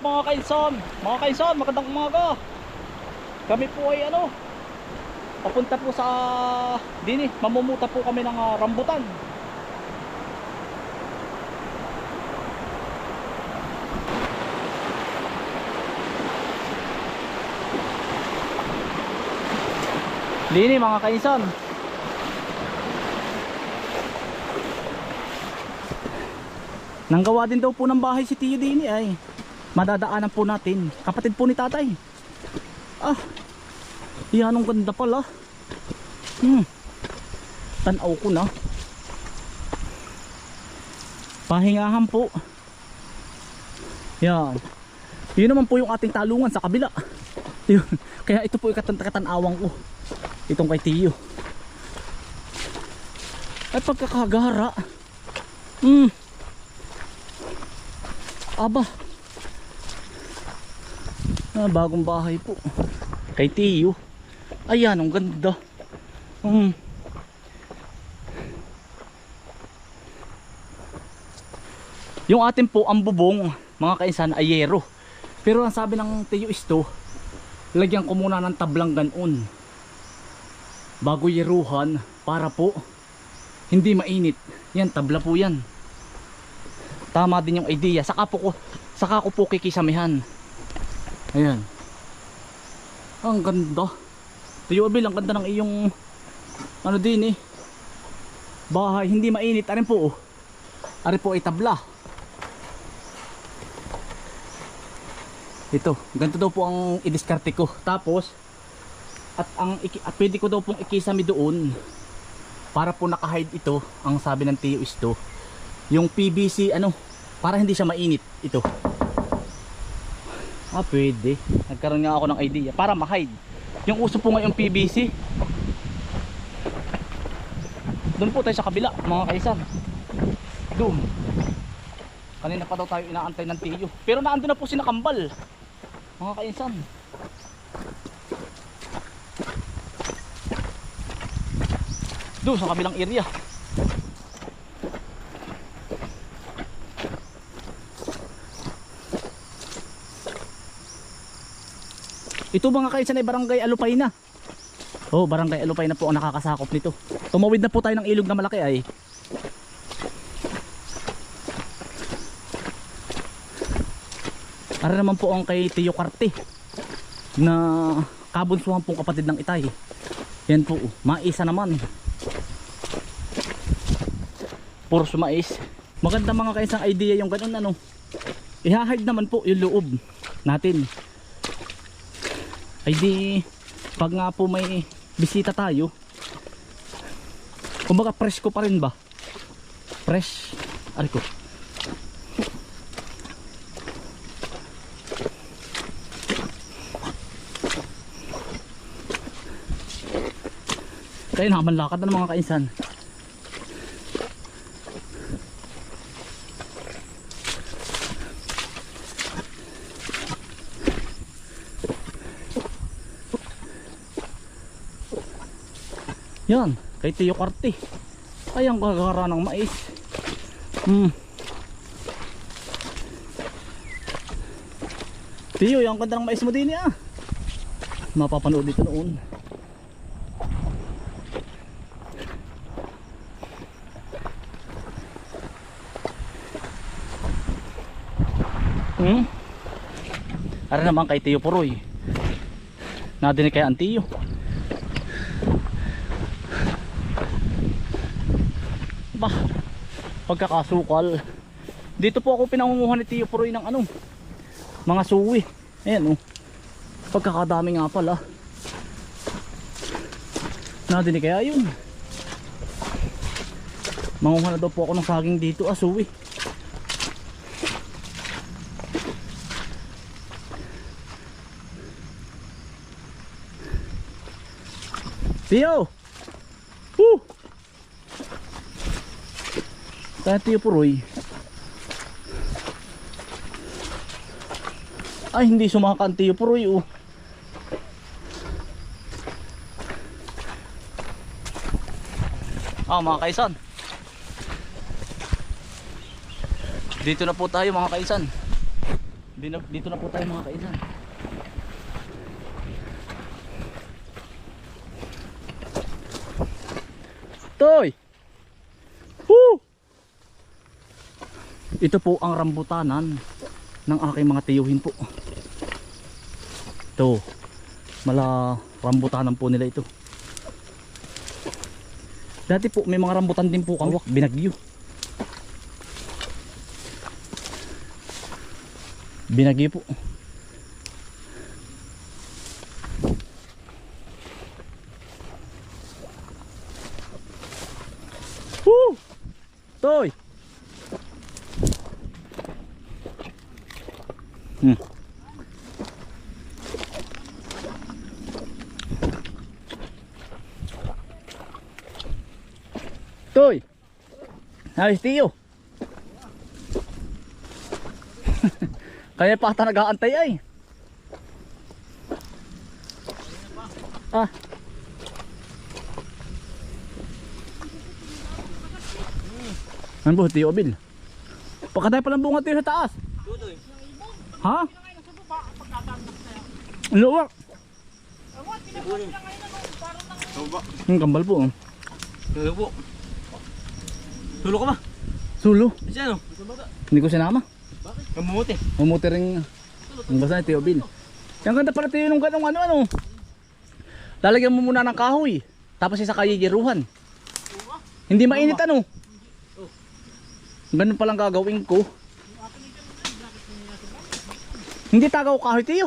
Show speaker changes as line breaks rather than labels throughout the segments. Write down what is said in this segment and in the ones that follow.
mga kainsan. Mga kainsan, magandang umaga. Kami po ay ano, papunta po sa dini, mamumuta po kami ng ah, rambutan. Dini mga kainsan. Nanggawa din daw po ng bahay si Tiyo Dini ay madadaanan po natin. Kapatid po ni tatay. Ah, yan ang ganda pala. Hmm, tanaw ko na. Pahingahan po. Yan. Yun naman po yung ating talungan sa kabila. Yun. Kaya ito po yung katan katanawang ko. Itong kay Tiyo. Ay pagkakagara. Hmm. Aba. Ah, bagong bahay po. Kay Tiyo. Ayan, ang ganda. Hmm. Yung atin po ang bubong, mga kainsan, ay yero. Pero ang sabi ng Tiyo isto, lagyan ko muna ng tablang ganon. Bago yeruhan, para po hindi mainit. Yan, tabla po yan. Tama din yung idea. Saka po ko, saka ko po kikisamihan. Ayan. Ang ganda. Tiyo Abil, ang ganda ng iyong ano din eh. Bahay, hindi mainit. Arin po oh. Arin po ay tabla. Ito, ganito daw po ang idiskarte ko. Tapos, at ang at pwede ko daw pong ikisami doon para po naka-hide ito ang sabi ng Tio Isto yung PVC ano para hindi siya mainit ito ah pwede. Nagkaroon nga ako ng idea para ma-hide. Yung uso po ngayon PVC doon po tayo sa kabila mga kaisan doon kanina pa daw tayo inaantay ng Tio pero naandun na po si Nakambal mga kaisan doon sa kabilang area ito mga kaisan ay barangay Alupay na oh barangay Alupay na po ang nakakasakop nito tumawid na po tayo ng ilog na malaki ay Ara naman po ang kay Tio Carte na kabunsuhan pong kapatid ng itay yan po, mais naman. Puros mais. Maganda mga kaisang idea yung ganun ano. Ihahide naman po yung loob natin. Ay di, pag nga po may bisita tayo, kumbaga fresh ko pa rin ba? Fresh. Ari ko. Kaya naman lakad na ng mga kainsan. Yan, kay Tiyo Karte. Ay ang gagara ng mais. Hmm. Tiyo, yung ganda ng mais mo din ah. Mapapanood dito noon. Hmm? Ara naman kay Tiyo Puroy. Nadinig kaya ang Tiyo. Bah, pagkakasukal. Dito po ako pinangunguhan ni Tiyo Puroy ng ano, mga suwi. Ayan oh. Pagkakadami nga pala. Nadinig kaya yun. Manguha na daw po ako ng saging dito, ah, suwi. Tiyo! Woo! Tiyo Puroy. Ay, hindi sumakan Tiyo Puroy oh. Ah, mga kaisan. Dito na po tayo mga kaisan. Dito, dito na po tayo mga kaisan. Toy! Woo! Ito po ang rambutanan ng aking mga tiyuhin po. Ito. Mala rambutanan po nila ito. Dati po may mga rambutan din po kawak binagyo. Binagyo po. Woo! Toy! Hmm. Toy! Ayos tiyo! Kaya pa ata nag-aantay ay. Ah. Ano po, Tiyo Abil? Pagkatay palang bunga tiyo sa taas. Ha? Ano ba? Ang kambal po. oh.
Tulo po. Tulo ka ba?
Sulo.
Siya ano?
Hindi ko sinama.
Kamumuti.
Mamuti rin ang basa ni Tio Bill. Yung ganda pala Tio nung ganong ano ano. Lalagyan mo muna ng kahoy. Tapos isa kayigiruhan. Hindi mainit ano. Ganun palang gagawin ko. Hindi tagaw kahoy Tio.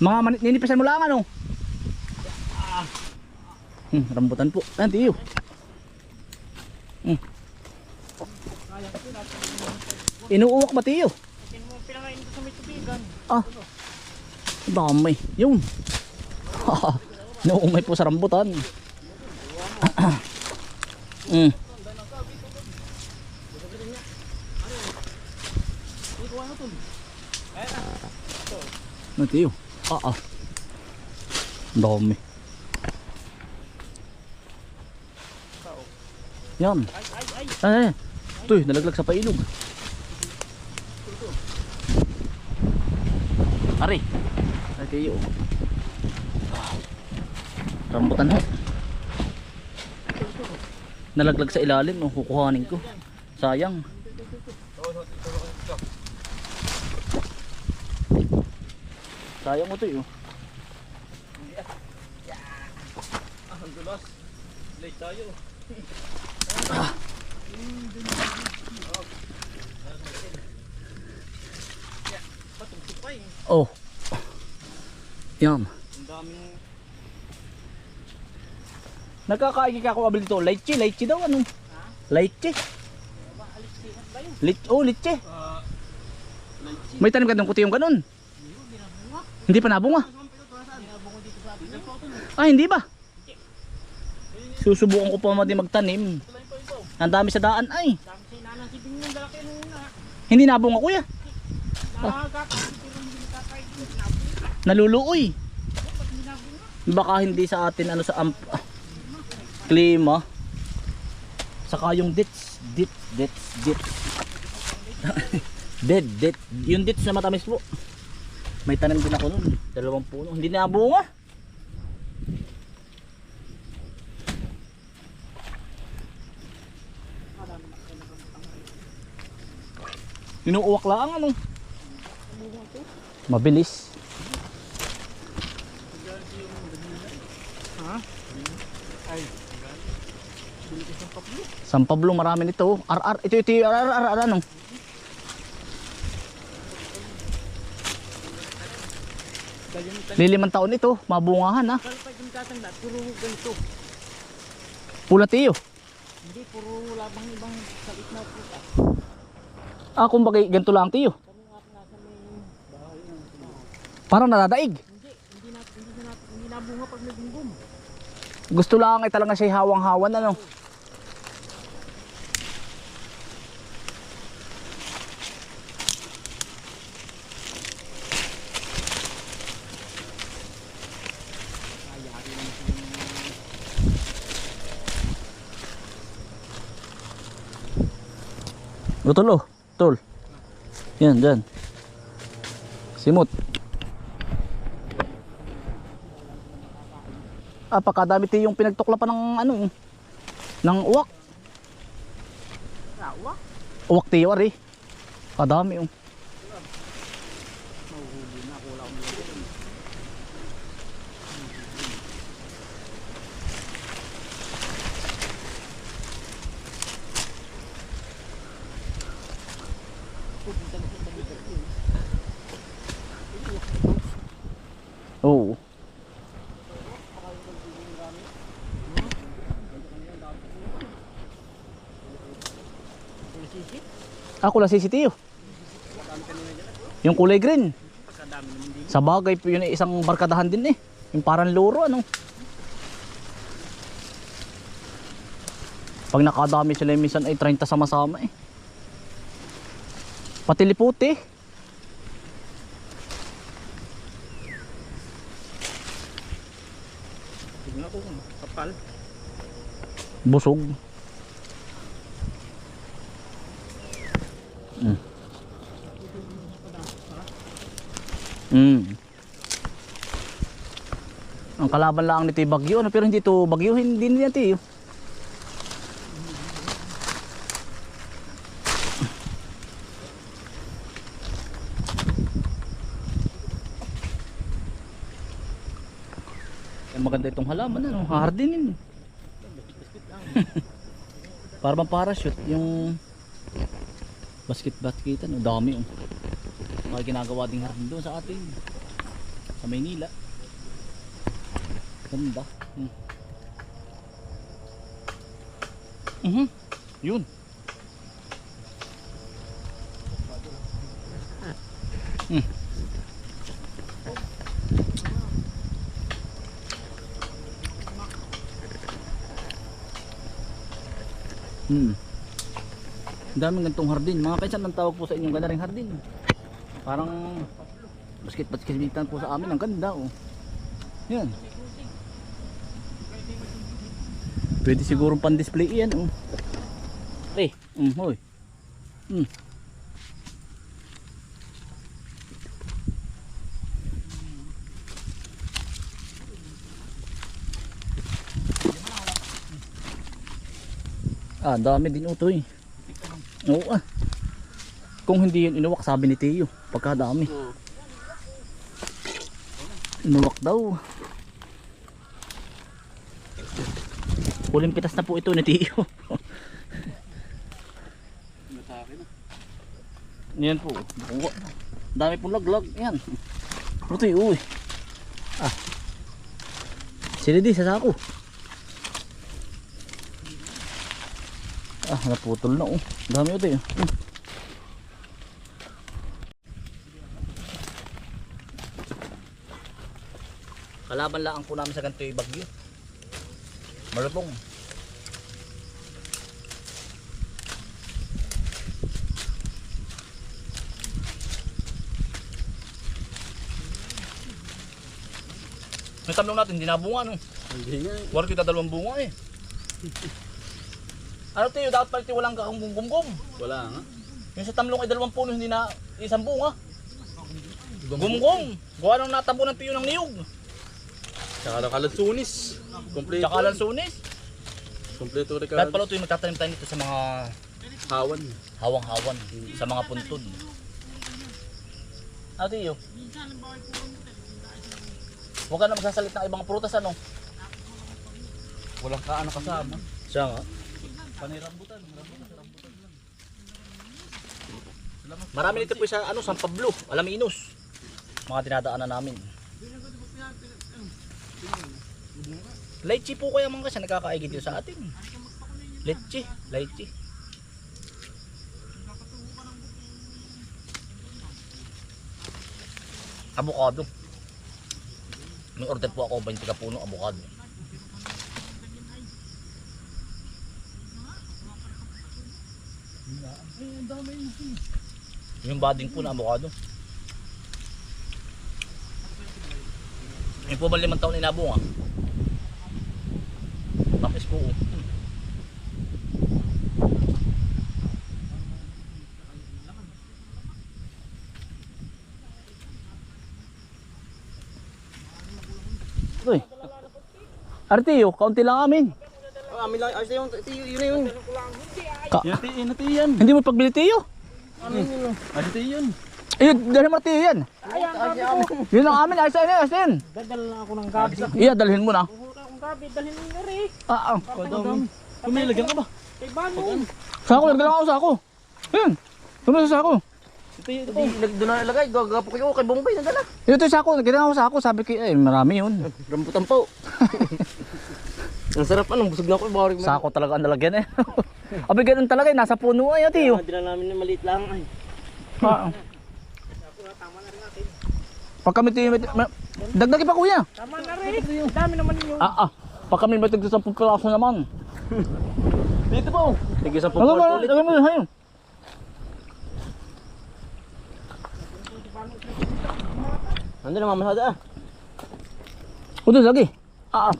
Mga manit ninipisan mo lang ano. Hmm, rambutan po. Yan Tio. Hmm. Inuuwak ba Tio? Ah. Dami. Yun. Naumay po sa rambutan. mm. Ano tiyo? Ah ah. Dami. Yan. Ay, ay. Ito eh, nalaglag sa pailog. Ari. Ay kayo. Rambutan ho. Nalaglag sa ilalim, kukuhanin ko. Sayang. Sayang mo to yun.
Ang dulas. Late tayo.
Oh. Yan.
Ang daming
Nagkakaigi ka ako abili to. Leche daw ano? Leche. Lich, oh, leche.
uh,
May tanim ka ng kuti yung ganun. Hindi pa nabunga. Ah, hindi ba? Susubukan ko pa madi magtanim. Ang dami sa daan ay. Hindi nabunga kuya. Naluluoy. Baka hindi sa atin ano sa amp ah, klima. Saka yung dits, dits, dits, dits. Dead, dead. Yung dits na matamis po. May tanim din ako nun. Dalawang puno. Hindi nabunga. Inuuwak lang ano. Mabilis. San Pablo marami nito. RR ito ito RR RR ano. Lilimang taon ito, mabungahan ha.
Yung tatanda, puro ganito.
Pula tiyo.
Hindi, puro labang ibang salit na puta.
Ah, kumbaga ganito lang tiyo. Parang nadadaig.
Hindi, hindi na, hindi na, hindi nabunga pag nagbunggum.
Gusto lang ay talaga siya hawang-hawan ano. Utol oh, tol. Yan, dyan. Simot. Ah, pakadami tayo yung pinagtukla pa ng ano, ng uwak.
Uwak?
Uwak tayo, ari. Kadami, oh. Oo. Ako lang sisitiyo. Yung kulay green. Sa bagay po yun ay isang barkadahan din eh. Yung parang luro ano. Pag nakadami sila minsan ay 30 sama-sama eh. Pati liputi.
Tingnan ko, kapal.
Busog. Mm. Ang kalaban lang nito yung bagyo, ano, pero hindi to bagyo, hindi nila ito. Eh, maganda itong halaman, ano, hardinin. Para bang parachute yung basket basket ano dami oh. Mga ginagawa ding hardin doon sa atin. Sa Maynila. Ganda. Hmm. Mhm. Yun. Hmm. Hmm. Ang daming gantong hardin. Mga kaisan ang tawag po sa inyong ganda ring hardin. Parang basket basket po sa amin. Ang ganda oh. Yan. Pwede siguro pan display yan oh. Eh, mm, hoy. Mm. Ah, dami din ito eh. Oo ah. Kung hindi yun inuwak, sabi ni Teo, pagkadami. Inuwak daw. Huling pitas na po ito ni Teo. Yan po. Dami pong laglag. Yan. Ito eh, uy. Ah. Sila di sa sako. Ah, naputol na oh. Dami ito eh. Hmm. Kalaban lang po namin sa ganito yung bagyo. Malupong. Yung tamlong natin, hindi nabunga no.
Hindi nga.
War kita dalawang bunga eh. Ano tayo, dapat pala tayo walang kakong.
Wala nga.
Yung sa tamlong ay dalawang puno, hindi na isang bunga. Gumgum. Gawa nang natabo ng tiyo ng niyog.
Tsaka nakalansunis. Kompleto.
Tsaka lang sunis.
Kompleto rin
Dapat pala ito yung magtatanim tayo dito sa mga
Hawan.
hawang-hawan, sa mga puntod. Ano tiyo? Huwag ka na magsasalit ng ibang prutas ano?
Walang kaano kasama.
Siya nga.
Panirambutan. Rambutan, rambutan lang.
Marami nito po sa ano, San Pablo, Alaminos. Mga dinadaanan namin. Leche po kaya mga kasi nagkakaigit dito sa atin. Leche, leche. Avocado. May order po ako 20 ka puno avocado. Yung bading po na avocado. Yung po ba limang taon inabong ah. Tapos po. Hmm. Uy. Artiyo, oh, kaunti lang amin.
Oh, amin lang. Ayos. Yun na yun.
Ka-
Yung tiyan.
Hindi mo pagbili tiyo?
Amin yun. Ah, Ayos yun.
Ayun, dali mo tiyo yan. Yun ang amin, ayos ayos na yun.
Dadala lang ako ng gabi.
Iya, dalhin mo na.
Ang gabi, dalhin mo na rin.
Ah, ah.
Ka ba? Kay Bano.
Sako, nagdala ako sako. Ayun. Tumunod sa sako.
Ito yun.
Hindi, nag- doon na nalagay. Gagapo kayo kay Bombay. Nadala.
Ito yung sako, nagdala ako sako. Sabi ko, eh, marami yun.
Rambutan po. Ang sarap ano, busog na ako. Bawari mo.
Sako talaga ang nalagyan eh. Abi, ganun talaga eh, nasa puno ay, tiyo.
Dila namin na maliit lang. Ay.
Ah. Pag kami tiyo, dagdagi pa kuya.
Tama na rin. Dami naman yun.
Ah, ah. Pag kami may tigda 10 piraso naman.
Dito po.
Ano mo,
puport ulit.
lagay mo yun, hayun.
Ano na mamasada ah.
Udo, lagi. Ah, ah.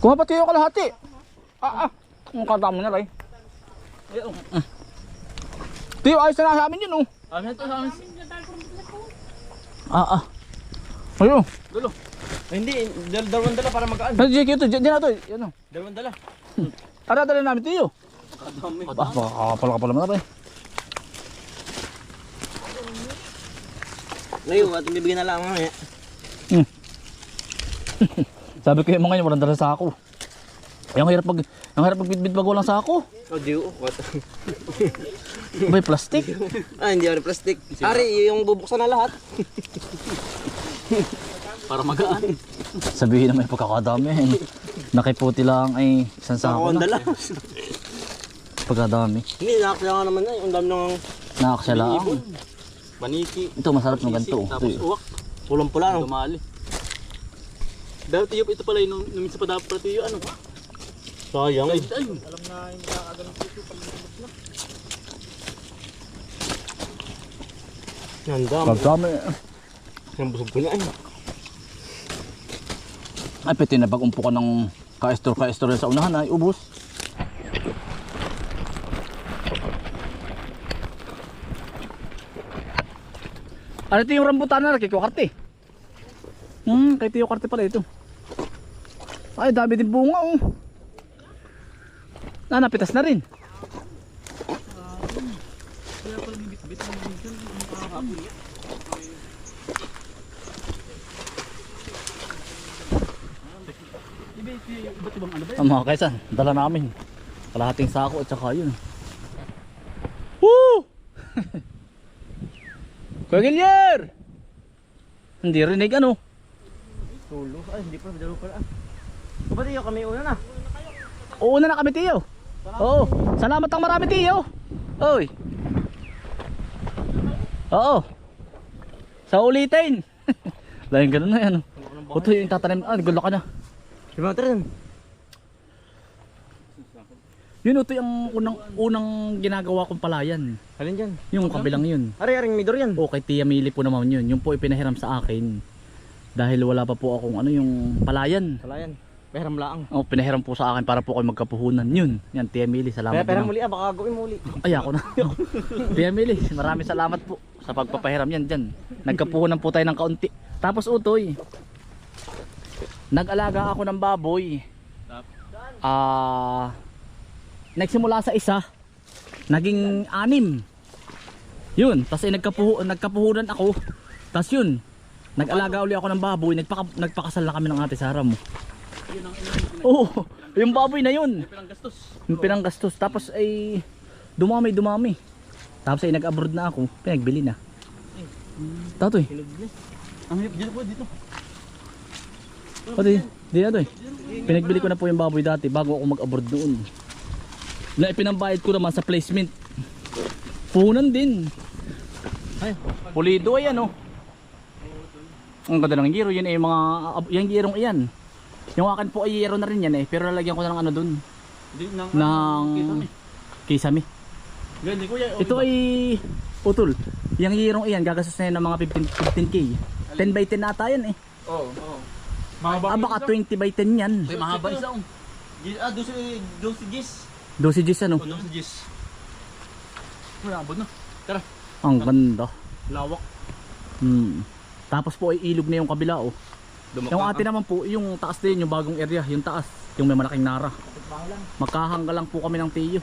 Kuha pa tiyo kalahati. Ah, ah. Ang kadami na rin. Tiyo, ayos na sa amin yun, oh.
Amin ito sa amin.
Ah, ah. Ayun.
Dulo.
Ay, hindi, dal dalawang dala para magaan.
Sa JQ to, dyan na to. Yan, oh.
Dalawang dala.
Ara, dali namin tiyo.
Kadami.
Ah, baka kakapal-kapal naman na.
Ngayon, ating bibigyan na lang mamaya.
Sabi ko yung mga yun, walang dala sa ako. Yung hirap pag, yung hirap pag bitbit pag walang sako.
Oh, di oh. What?
Abay, plastic.
ah, hindi ako plastic. Ari, yung bubuksan na lahat.
Para magaan.
Sabihin na may pagkakadami. Nakiputi lang ay isang
Sa
sako
ako
na.
dala.
Pagkadami.
Hindi, nakakaya nga naman na. Ang dami ng
Nakakasya lang.
Baniki.
Ito masarap ng ganito. Ito,
Tapos
eh.
uwak.
pulang-pula.
Dumali. Dati yung ito pala yung numin sa padapat pala tiyo ano.
Sayang.
Ay, ay.
Ang dami.
Pagdami.
Ang busog ko na. Ay.
Ay, pwede na pag umpo ka ng ka-estor-ka-estor sa unahan ay ubos. Ano ito yung rambutan na kay Karte? Hmm, kay Tiyo Karte pala ito. Ay, dami din bunga oh. Ah, napitas na rin. Ang mga kaisan, dala namin. Kalahating sako at saka yun. Woo! Kuya Gilyer! Hindi rinig ano.
Tulo. Ay, hindi pa. Dalawa pala. Yung kami una na.
Uuna na kami tiyo. Oo. Salamat ang marami tiyo. Oy. Oo. Sa ulitin. Dahil ganun na yan. Ito yung tatanim. Ah, gulo ka na.
Diba rin?
Yun ito yung unang unang ginagawa kong palayan.
Alin dyan?
Yung kabilang yun.
Ari, aring midor yan.
O kay Tia Mili po naman yun. Yung po ipinahiram sa akin. Dahil wala pa po akong ano yung palayan.
Wala yan. Peram laang.
O pinahiram po sa akin para po kayo magkapuhunan. Yun. Yan Tia Mili. Salamat
Kaya peram
po.
muli ah, baka gawin muli.
Ay ako na. Tia Mili. Maraming salamat po sa pagpapahiram yan dyan. Nagkapuhunan po tayo ng kaunti. Tapos utoy. Nag-alaga ako ng baboy. Ah... nagsimula sa isa. Naging anim. Yun, tapos ay nagkapuhu, nagkapuhunan ako. Tapos yun, nag-alaga uli ako ng baboy, nagpaka, nagpakasal na kami ng ate Sara mo. Oo, yung baboy na yun.
Pirang gastos.
Yung pinanggastos. Tapos ay dumami, dumami. Tapos ay nag-abroad na ako, pinagbili na. Tatoy,
Ang hirap dito po dito.
pati, di na to eh. Pinagbili ko na po yung baboy dati bago ako mag-abroad noon. Na ipinambayad ko naman sa placement. Punan din. Ay, pulido ay ano. Ang ganda ng giro, yun ay mga, yung girong iyan. Yung akin po ay giro na rin yan eh, pero lalagyan ko na ng ano dun,
Di nang
ng
Kisame.
kisame.
Ganyan kuya. oh,
Ito
iba.
ay utol. Yung hirong iyan gagastos na yun ng mga 15, 15k. 10 by 10 ata yan eh.
Oo. Oo. Mahaba.
Ah baka 20 by 10 yan.
Ay, mahaba isa oh. Gis- Ah, 12 12 gis.
12 Gs ano.
Oh, 12 gis. Ay, abot na. Tara.
Ang ganda.
Lawak.
Hmm. Tapos po ay ilog na yung kabila oh.
Dumaka
Yung atin naman po, yung taas din, yung bagong area, yung taas, yung may malaking nara. Magkahangga lang po kami ng tiyo.